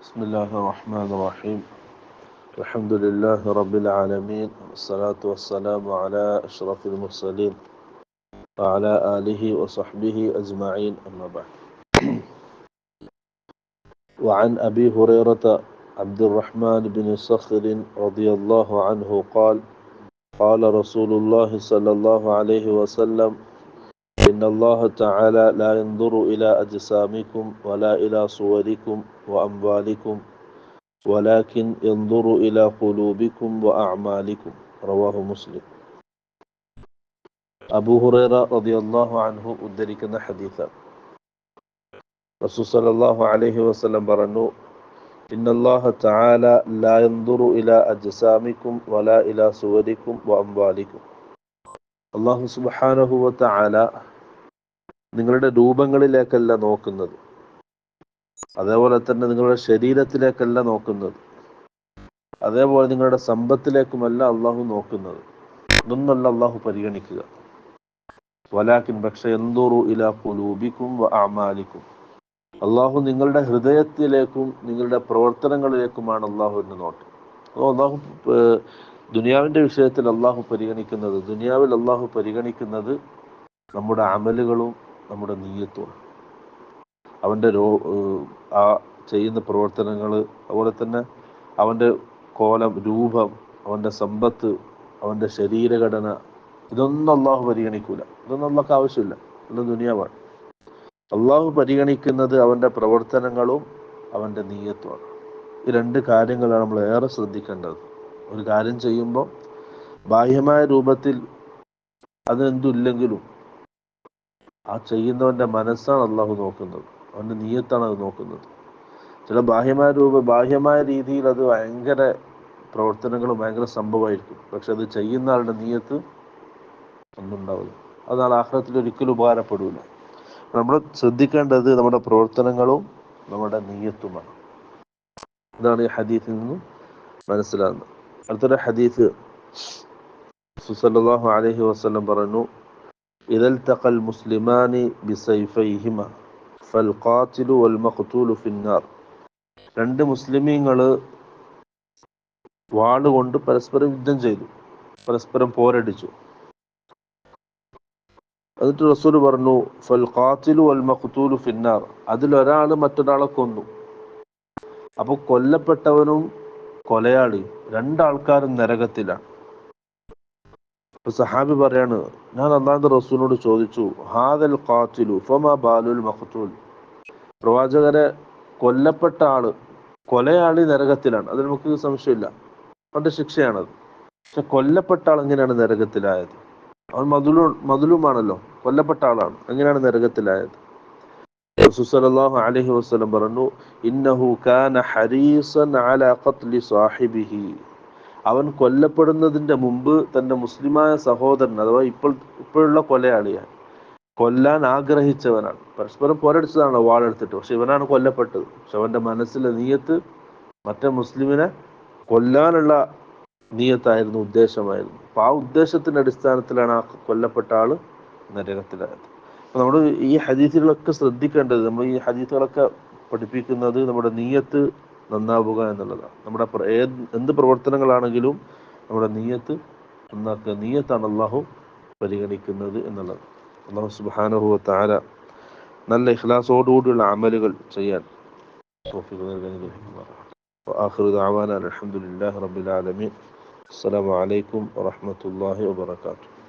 بسم الله الرحمن الرحيم. الحمد لله رب العالمين والصلاة والسلام على أشرف المرسلين وعلى آله وصحبه أجمعين أما بعد. وعن أبي هريرة عبد الرحمن بن صخر رضي الله عنه قال قال رسول الله صلى الله عليه وسلم إن الله تعالى لا ينظر إلى أجسامكم ولا إلى صوركم وأموالكم ولكن ينظر إلى قلوبكم وأعمالكم رواه مسلم അബൂ ഹുറൈറ റളിയല്ലാഹു അൻഹു ഉദ്ധരിക്കുന്ന ഹദീസാണ് റസൂൽ സല്ലല്ലാഹു അലൈഹി വസല്ലം പറഞ്ഞു ഇന്നല്ലാഹ തആല ലാ യൻദുറു ഇലാ അജ്സാമിക്കും വലാ ഇലാ സുവരിക്കും വഅംവാലിക്കും അല്ലാഹു സുബ്ഹാനഹു വ തആല നിങ്ങളുടെ രൂപങ്ങളിലേക്കല്ല നോക്കുന്നത് അതേപോലെ തന്നെ നിങ്ങളുടെ ശരീരത്തിലേക്കല്ല നോക്കുന്നത്. അതേപോലെ നിങ്ങളുടെ സമ്പത്തിലേക്കുമല്ല അള്ളാഹു നോക്കുന്നത്. ഇതൊന്നല്ല അള്ളാഹു പരിഗണിക്കുക. വലാക്കിൻ പക്ഷെ എന്തോറു ഇല കുലൂബിക്കും അമാലിക്കും. അള്ളാഹു നിങ്ങളുടെ ഹൃദയത്തിലേക്കും നിങ്ങളുടെ പ്രവർത്തനങ്ങളിലേക്കുമാണ് അള്ളാഹുവിന്റെ നോട്ടം. അപ്പോൾ അള്ളാഹു ദുനിയാവിന്റെ വിഷയത്തിൽ അള്ളാഹു പരിഗണിക്കുന്നത് ദുനിയാവിൽ അള്ളാഹു പരിഗണിക്കുന്നത് നമ്മുടെ അമലുകളും നമ്മുടെ നീയത്തുമാണ്. അവന്റെ രോ ആ ചെയ്യുന്ന പ്രവർത്തനങ്ങൾ അതുപോലെ തന്നെ അവന്റെ കോലം രൂപം അവന്റെ സമ്പത്ത് അവന്റെ ശരീരഘടന ഇതൊന്നും അള്ളാഹു പരിഗണിക്കൂല. ഇതൊന്നും അള്ളാഹ് ആവശ്യമില്ല. ഇതൊന്നും ദുനിയാവാണ്. അള്ളാഹു പരിഗണിക്കുന്നത് അവന്റെ പ്രവർത്തനങ്ങളും അവന്റെ നീയത്വമാണ് ഈ രണ്ട് കാര്യങ്ങളാണ് നമ്മൾ ഏറെ ശ്രദ്ധിക്കേണ്ടത്. ഒരു കാര്യം ചെയ്യുമ്പോൾ ബാഹ്യമായ രൂപത്തിൽ അതെന്തില്ലെങ്കിലും ആ ചെയ്യുന്നവന്റെ മനസ്സാണ് അള്ളാഹു നോക്കുന്നത്. അവന്റെ നീയത്താണ് അത് നോക്കുന്നത്. ചില ബാഹ്യമായ രൂപ ബാഹ്യമായ രീതിയിൽ അത് ഭയങ്കര പ്രവർത്തനങ്ങൾ ഭയങ്കര സംഭവമായിരിക്കും. പക്ഷെ അത് ചെയ്യുന്ന ആളുടെ നീയത്ത് ഒന്നുണ്ടാവില്ല അതാണ് ആഹ്ലത്തിൽ ഒരിക്കലും ഉപകാരപ്പെടില്ല നമ്മൾ ശ്രദ്ധിക്കേണ്ടത് നമ്മുടെ പ്രവർത്തനങ്ങളും നമ്മുടെ നീയത്തുമാണ്. ഇതാണ് ഈ ഹദീഫിൽ നിന്നും മനസ്സിലാകുന്നത്. അടുത്തൊരു ഹദീഫ് സുസല്ലാഹു അലഹി വസ്ലം പറഞ്ഞു ഇതൽ തക്കൽ മുസ്ലിമാനി ബിസൈഫൈഹിമ. ഫൽ വൽ ഫിന്നാർ. രണ്ട് മുസ്ലിമീങ്ങൾ വാളുകൊണ്ട് പരസ്പരം യുദ്ധം ചെയ്തു. പരസ്പരം പോരടിച്ചു. എന്നിട്ട് റസൂൽ പറഞ്ഞു ഫൽ ഖാത്തിലു വൽ മഖ്തൂലു ഫിന്നാർ. അതിലൊരാൾ മറ്റൊരാളെ കൊന്നു. അപ്പോൾ കൊല്ലപ്പെട്ടവനും കൊലയാളി. രണ്ടാൾക്കാരും നരകത്തിലാണ്. അപ്പൊ സഹാബി പറയാണ് ഞാൻ അള്ളാഹുന്റെ റസൂലിനോട് ചോദിച്ചു ഹാദൽ ഖാത്തിലു ഫമ ബാലുൽ മഖ്തൂൽ? പ്രവാചകരെ കൊല്ലപ്പെട്ട ആൾ കൊലയാളി നരകത്തിലാണ്. അത് നമുക്ക് സംശയമില്ല. അവന്റെ ശിക്ഷയാണത്. പക്ഷെ കൊല്ലപ്പെട്ട ആൾ എങ്ങനെയാണ് നരകത്തിലായത്? അവൻ മധുലു മധുലുമാണല്ലോ കൊല്ലപ്പെട്ട ആളാണ്. എങ്ങനെയാണ് നരകത്തിലായത്? അലൈഹി വസല്ലം പറഞ്ഞു ഇന്നഹു കാന ഹരീസൻ ഖത്ലി സാഹിബിഹി. അവൻ കൊല്ലപ്പെടുന്നതിന്റെ മുമ്പ് തന്റെ മുസ്ലിമായ സഹോദരൻ അഥവാ ഇപ്പോൾ ഇപ്പോഴുള്ള കൊലയാളിയാണ് കൊല്ലാൻ ആഗ്രഹിച്ചവനാണ്. പരസ്പരം പോരടിച്ചതാണ് വാളെടുത്തിട്ട് പക്ഷെ ഇവനാണ് കൊല്ലപ്പെട്ടത്. പക്ഷെ അവന്റെ മനസ്സിലെ നീയത്ത് മറ്റേ മുസ്ലിമിനെ കൊല്ലാനുള്ള നീയത്തായിരുന്നു ഉദ്ദേശമായിരുന്നു. അപ്പൊ ആ ഉദ്ദേശത്തിന്റെ അടിസ്ഥാനത്തിലാണ് ആ കൊല്ലപ്പെട്ട ആൾ നരകത്തിലായത്. അപ്പൊ നമ്മൾ ഈ ഹദീസുകളൊക്കെ ശ്രദ്ധിക്കേണ്ടത് നമ്മൾ ഈ ഹദീസുകളൊക്കെ പഠിപ്പിക്കുന്നത് നമ്മുടെ നീയത്ത് നന്നാവുക എന്നുള്ളതാണ്. നമ്മുടെ എന്ത് പ്രവർത്തനങ്ങളാണെങ്കിലും നമ്മുടെ നീയത്ത് നന്നാക്കുക. നീയത്താണ് അള്ളാഹു പരിഗണിക്കുന്നത് എന്നുള്ളത്. അള്ളാഹു സുബാനുഹു താര നല്ല ഇഖ്ലാസോടുകൂടിയുള്ള അമലുകൾ ചെയ്യാൻ അലഹമുല്ലാ റബിലാലമീൻ അസ്സാം വലൈക്കും വാഹമത്തല്ലാഹി വാത്തു